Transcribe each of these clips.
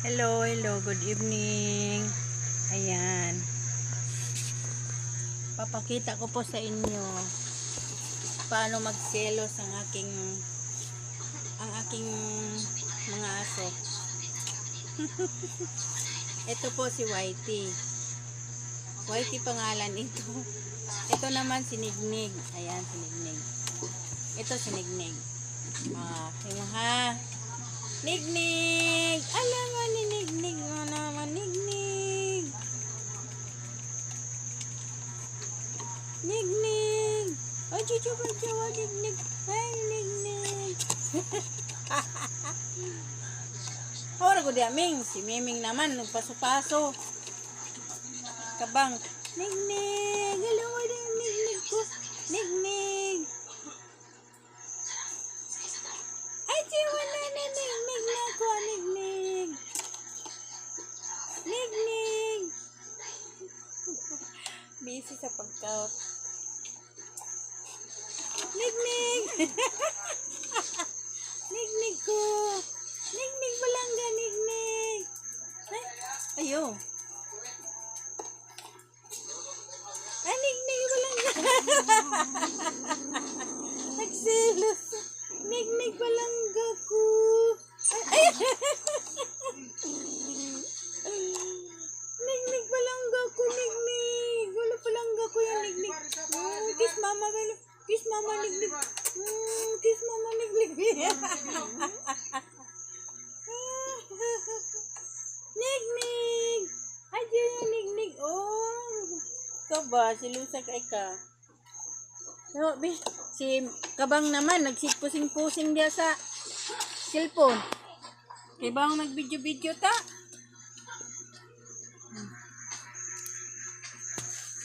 Hello, hello, good evening. Ayan. Papakita ko po sa inyo paano magselos ang aking ang aking mga aso. Ito po si Whitey. Whitey pangalan ito. Ito naman si Nignig. Ayan, si Nignig. Ito si Nignig. Ah, ha. Nignig! Alam mo ni Nignig mo naman, Nignig! Nignig! Ay, chuchu ba chawa, Nignig? Ay, Nignig! Ora ko di aming, si Miming naman, nagpaso-paso. Kabang, Nignig! Busy sa pagkaot. Nignig. nignig ko. Nignig balangga, nignig. Ay, ayo. Mama, nignig. Mm, kiss mama, nignig. nignig. Ay, dyan yung nignig. Oh. Ikaw ba? Silusak ay ka. No, bis, si Kabang naman, nagsipusing-pusing dia sa cellphone. Kaya ba ang nag-video-video ta?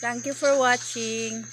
Thank you for watching.